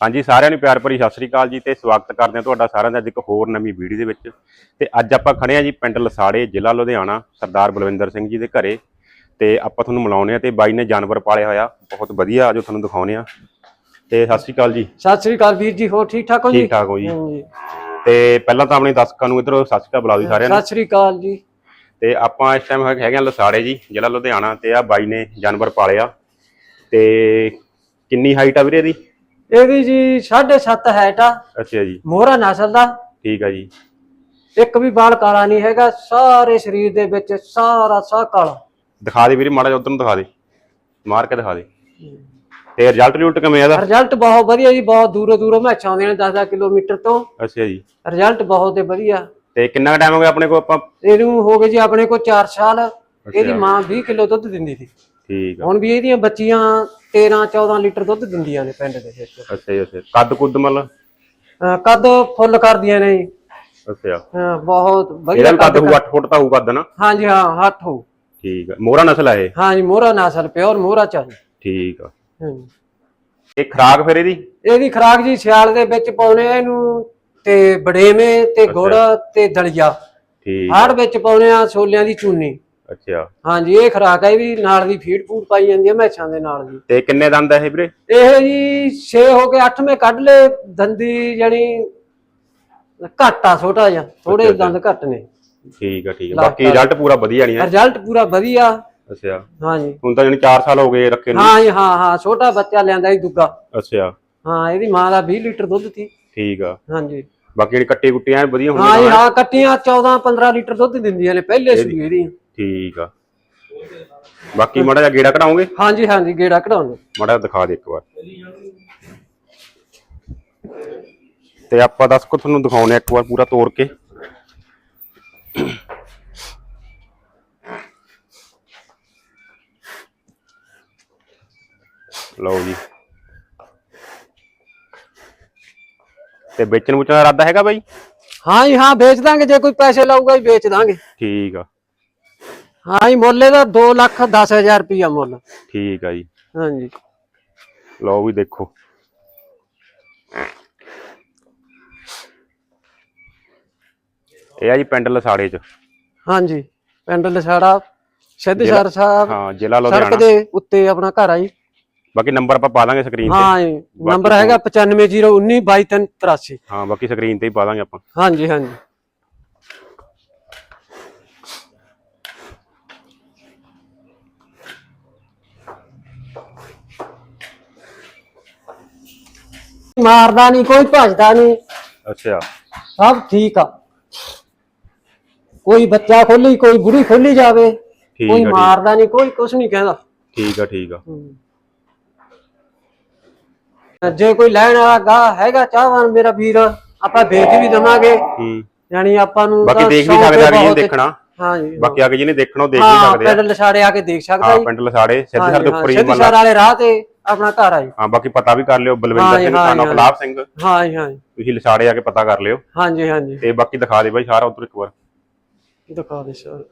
ਹਾਂਜੀ ਸਾਰਿਆਂ ਨੂੰ ਪਿਆਰ ਭਰੀ ਸਤਿ ਸ੍ਰੀ ਅਕਾਲ ਜੀ ਤੇ ਸਵਾਗਤ ਕਰਦੇ ਹਾਂ ਤੁਹਾਡਾ ਸਾਰਿਆਂ ਦਾ ਅੱਜ ਇੱਕ ਹੋਰ ਨਵੀਂ ਵੀਡੀਓ ਦੇ ਵਿੱਚ। ਤੇ ਅੱਜ ਆਪਾਂ ਖੜੇ ਹਾਂ ਜੀ ਪਿੰਡ ਲਸਾੜੇ ਜ਼ਿਲ੍ਹਾ ਲੁਧਿਆਣਾ ਸਰਦਾਰ ਬਲਵਿੰਦਰ ਸਿੰਘ ਜੀ ਦੇ ਘਰੇ। ਤੇ ਆਪਾਂ ਤੁਹਾਨੂੰ ਮਿਲਾਉਂਦੇ ਆ ਤੇ ਬਾਈ ਨੇ ਜਾਨਵਰ ਪਾਲਿਆ ਹੋਇਆ ਬਹੁਤ ਵਧੀਆ ਜੋ ਤੁਹਾਨੂੰ ਦਿਖਾਉਂਦੇ ਆ ਤੇ ਸਤਿ ਸ੍ਰੀ ਅਕਾਲ ਜੀ। ਸਤਿ ਸ੍ਰੀ ਅਕਾਲ ਵੀਰ ਜੀ ਹੋ ਠੀਕ ਠਾਕ ਹੋ ਜੀ? ਠੀਕ ਠਾਕ ਹੋ ਜੀ। ਤੇ ਪਹਿਲਾਂ ਤਾਂ ਆਪਣੇ ਦਰਸ਼ਕਾਂ ਨੂੰ ਇਧਰ ਸਤਿ ਸ੍ਰੀ ਅਕਾਲ ਬੁਲਾ ਦਿਓ ਸਾਰਿਆਂ ਨੂੰ। ਸਤਿ ਸ੍ਰੀ ਅਕਾਲ ਜੀ। ਤੇ ਆਪਾਂ ਇਸ ਟਾਈਮ ਹੈਗੇ ਆ ਲਸਾੜੇ ਜੀ ਜ਼ਿਲ੍ਹਾ ਲੁਧਿਆਣਾ ਤੇ ਆ ਬਾਈ ਨੇ ਜਾਨਵਰ ਪਾਲਿਆ। ਤੇ ਕਿੰਨੀ ਹਾਈਟ ਆ ਵੀਰੇ ਇਹਦੀ? ਇਹਦੀ ਜੀ 7.5 ਹੈਟ ਆ। ਅੱਛਾ ਜੀ। ਮੋਹਰਾ ਨਸਲ ਦਾ। ਠੀਕ ਆ ਜੀ। ਇੱਕ ਵੀ ਬਾਲ ਕਾਲਾ ਨਹੀਂ ਹੈਗਾ ਸਾਰੇ ਸਰੀਰ ਦੇ ਵਿੱਚ ਸਾਰਾ ਸਾਹ ਕਾਲਾ। ਦਿਖਾ ਦੇ ਵੀਰੇ ਮਾੜਾ ਜਿਹਾ ਉਧਰ ਨੂੰ ਦਿਖਾ ਦੇ। ਮਾਰ ਕੇ ਦਿਖਾ ਦੇ। ਤੇ ਰਿਜ਼ਲਟ ਰਿਜ਼ਲਟ ਕਿਵੇਂ ਆ ਇਹਦਾ? ਰਿਜ਼ਲਟ ਬਹੁਤ ਵਧੀਆ ਜੀ ਬਹੁਤ ਦੂਰੋਂ ਦੂਰੋਂ ਮੈਚਾਂ ਆਉਂਦੇ ਨੇ 10-10 ਕਿਲੋਮੀਟਰ ਤੋਂ। ਅੱਛਾ ਜੀ। ਰਿਜ਼ਲਟ ਬਹੁਤ ਹੀ ਵਧੀਆ। ਤੇ ਕਿੰਨਾ ਟਾਈਮ ਹੋ ਗਿਆ ਆਪਣੇ ਕੋਲ ਆਪਾਂ? ਇਹਨੂੰ ਹੋ ਗਏ ਜੀ ਆਪਣੇ ਕੋਲ 4 ਸਾਲ। ਇਹਦੀ ਮਾਂ 20 ਕਿਲੋ ਦੁੱਧ ਦਿੰਦੀ ਸੀ। ਠੀਕ ਆ। ਹੁਣ ਵੀ ਇਹਦੀਆਂ ਬੱਚੀਆਂ 13-14 ਲੀਟਰ ਦੁੱਧ ਦਿੰਦੀਆਂ ਨੇ ਪਿੰਡ ਦੇ ਵਿੱਚ। ਅੱਛਾ ਜੀ ਅੱਛਾ। ਕੱਦ ਕੁੱਦ ਅਹ ਕੱਦ ਫੁੱਲ ਕਰਦੀਆਂ ਨੇ ਜੀ। ਅੱਛਾ। ਹਾਂ, ਬਹੁਤ ਇਹਦਾ ਵਧੀਆ ਵੀ ਕੱਦ ਹੋਊ 8 ਫੁੱਟ ਤਾਂ ਹੋਊ ਕੱਦ ਨਾ? ਹਾਂਜੀ ਹਾਂ ਹੱਥ ਹੋ ਠੀਕ ਆ। ਮੋਹਰਾ ਨਸਲ ਆ ਇਹ? ਹਾਂਜੀ ਮੋਹਰਾ ਨਸਲ ਪਿਓਰ ਮੋਹਰਾ ਚਾਹੀ ਠੀਕ ਆ। ਹਾਂਜੀ ਇਹ ਖਰਾਕ ਫਿਰ ਇਹਦੀ? ਇਹਦੀ ਖਰਾਕ ਜੀ ਸਿਆਲ ਦੇ ਵਿੱਚ ਪਾਉਨੇ ਆ ਇਹਨੂੰ ਤੇ ਬੜੇਵੇਂ ਤੇ ਗੁੜ ਤੇ ਦਲੀਆ। ਠੀਕ ਹਾੜ ਵਿੱਚ ਪਾਉਨੇ ਆ ਛੋਲਿਆਂ ਦੀ ਚੂਨੀ। ਅੱਛਾ। ਹਾਂਜੀ ਇਹ ਖਰਾਕ ਹੈ ਇਹਦੀ ਨਾਲ ਦੀ ਫੀਡ ਫੂਡ ਪਾਈ ਜਾਂਦੀ ਹੈ ਮੈਛਾਂ ਦੇ ਨਾਲ ਜੀ। ਤੇ ਕਿੰਨੇ ਦੰਦ ਇਹ ਵੀਰੇ? ਇਹ ਜੀ 6 ਹੋ ਕੇ 8 ਮੇ ਕੱਢ ਲੇ ਦੰਦੀ ਜਾਨੀ ਘੱਟ ਛੋਟਾ ਜਿਹਾ। ਥੋੜੇ ਦੰਦ ਘੱਟ ਨੇ। ਠੀਕ ਆ ਠੀਕ ਆ। ਬਾਕੀ ਰਿਜ਼ਲਟ ਪੂਰਾ ਵਧੀਆ ਨਹੀਂ ਹੈ। ਰਿਜ਼ਲਟ ਪੂਰਾ ਵਧੀਆ। ਅੱਛਾ। ਹਾਂਜੀ। ਹੁਣ ਤਾਂ ਜਾਨੀ 4 ਸਾਲ ਹੋ ਗਏ ਰੱਖੇ ਨੂੰ। ਹਾਂ ਹਾਂ ਹਾਂ ਛੋਟਾ ਬੱਚਾ ਲਿਆਂਦਾ ਸੀ ਦੁੱਗਾ। ਅੱਛਾ। ਹਾਂ ਇਹਦੀ ਮਾਂ ਦਾ 20 ਲੀਟਰ ਦੁੱਧ ਸੀ। ਠੀਕ ਆ। ਹਾਂਜੀ। ਬਾਕੀ ਜਿਹੜੀ ਕੱਟੀ ਕੁੱਟੀਆਂ ਵਧੀਆ ਹਾਂ ਹੋਣਗੀਆਂ ਜੀ ਹਾਂ ਕੱਟੀਆਂ 14 15 ਲੀਟਰ ਦੁੱਧ ਦਿੰਦੀਆਂ ਨੇ ਪਹਿਲੇ ਸੂਏ ਦੀਆਂ ਠੀਕ ਆ। ਬਾਕੀ ਮਾੜਾ ਜਿਹਾ ਗੇੜਾ ਕਢਾਉਂਗੇ ਹਾਂਜੀ ਹਾਂਜੀ ਗੇੜਾ ਕਢਾਉਣੇ ਮਾੜਾ ਜਿਹਾ ਦਿਖਾ ਦੇ ਇੱਕ ਵਾਰ। ਤੇ ਆਪਾਂ ਦੱਸ ਕੋ ਤੁਹਾਨੂੰ ਦਿਖਾਉਣੇ ਇੱਕ ਵਾਰ ਪੂਰਾ ਤੋੜ ਕੇ। ਲਓ ਜੀ। ਤੇ ਵੇਚਣ ਵੁਚਣ ਦਾ ਇਰਾਦਾ ਹੈਗਾ ਬਾਈ? ਹਾਂ ਜੀ ਹਾਂ ਵੇਚ ਦਾਂਗੇ। ਜੇ ਕੋਈ ਪੈਸੇ ਲਾਊਗਾ ਹੀ ਵੇਚ ਦਾਂਗੇ। ਠੀਕ ਆ। ਹਾਂ ਜੀ ਮੁੱਲੇ ਦਾ 2 ਲੱਖ 10000 ਰੁਪਇਆ ਮੁੱਲ। ਠੀਕ ਆ ਜੀ। ਹਾਂਜੀ। ਲਓ ਵੀ ਦੇਖੋ। ਇਹ ਆ ਜੀ ਪਿੰਡ ਲਸਾੜੇ ਚ। ਹਾਂਜੀ ਪਿੰਡ ਲਸਾੜਾ ਸਿੱਧਸਰ ਸਾਹਿਬ ਹਾਂ ਜ਼ਿਲ੍ਹਾ ਸੜਕ ਲੁਧਿਆਣਾ ਦੇ ਉੱਤੇ ਆਪਣਾ ਘਰ ਆ ਜੀ। ਬਾਕੀ ਨੰਬਰ ਆਪਾਂ ਪਾ ਦਾਂਗੇ ਸਕਰੀਨ ਤੇ। ਹਾਂ ਜੀ ਨੰਬਰ ਹੈਗਾ 9501922383 ਹਾਂ ਬਾਕੀ ਸਕਰੀਨ ਤੇ ਹੀ ਪਾ ਦਾਂਗੇ ਆਪਾਂ। ਹਾਂਜੀ ਹਾਂਜੀ। ਮਾਰਦਾ ਨਹੀਂ ਕੋਈ ਭੱਜਦਾ ਨਹੀਂ ਅੱਛਾ। ਸਭ ਠੀਕ ਆ। ਕੋਈ ਬੱਚਾ ਖੋਲੀ ਕੋਈ ਬੁੜੀ ਖੋਲੀ ਜਾਵੇ ਠੀਕ ਕੋਈ ਆ, ਠੀਕ। ਮਾਰਦਾ ਨਹੀਂ ਕੋਈ ਕੁਝ ਨਹੀਂ ਕਹਿੰਦਾ। ਠੀਕ ਆ ਠੀਕ ਆ। ਜੇ ਕੋਈ ਲੈਣ ਵਾਲਾ ਗਾ ਹੈਗਾ ਚਾਹਵਾਨ ਮੇਰਾ ਵੀਰ ਆਪਾਂ ਵੇਚ ਵੀ ਦਵਾਂਗੇ। ਹੂੰ। ਯਾਨੀ ਆਪਾਂ ਨੂੰ ਬਾਕੀ ਤਾਂ ਦੇਖ ਵੀ ਸ਼ੌਕ ਸਕਦੇ ਹੈ ਜਿਹਨੇ ਬਹੁਤ। ਦੇਖਣਾ। ਹਾਂ ਜੀ ਬਾਕੀ ਆ ਕੇ ਜਿਹਨੇ ਦੇਖਣਾ ਉਹ ਦੇਖ ਵੀ ਹਾਂ ਸਕਦੇ ਆ। ਪਿੰਡ ਲਸਾੜੇ ਆ ਕੇ ਦੇਖ ਸਕਦਾ ਹਾਂ ਜੀ। ਪਿੰਡ ਲਸਾੜੇ ਸਿੱਧੇ ਸਰ ਦੇ ਜੀ, ਹਾਂ, ਉੱਪਰ ਹੀ ਸਿੱਧੀ ਸਰ ਵਾਲੇ ਰਾਹ ਤੇ ਆਪਣਾ ਘਰ ਆ ਜੀ। ਹਾਂ ਬਾਕੀ ਪਤਾ ਵੀ ਕਰ ਲਿਓ ਬਲਵਿੰਦਰ ਸਿੰਘ ਜੀ, ਗੁਲਾਬ ਸਿੰਘ। ਹਾਂ ਜੀ ਹਾਂ ਜੀ, ਤੁਸੀਂ ਲਸਾੜੇ ਆ ਕੇ ਪਤਾ ਕਰ ਲਿਓ। ਹਾਂ ਜੀ ਹਾਂ ਜੀ ਤੇ ਬਾਕੀ ਦਿਖਾ ਦੇ ਬਾਈ ਸਾਰਾ ਉਧਰ ਇੱਕ ਵਾਰ। ਦਿਖਾ ਦੇ ਸਰ।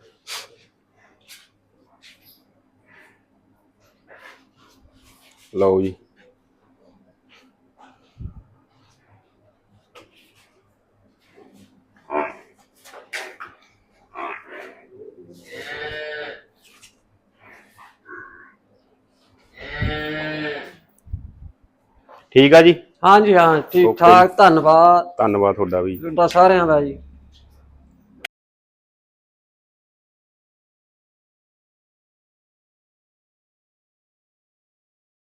ਲਓ ਜੀ। ਠੀਕ ਆ ਜੀ? ਹਾਂ ਜੀ ਹਾਂ ਠੀਕ ਠਾਕ ਧੰਨਵਾਦ। ਧੰਨਵਾਦ ਤੁਹਾਡਾ ਵੀ। ਤੁਹਾਡਾ ਸਾਰਿਆਂ ਦਾ ਜੀ।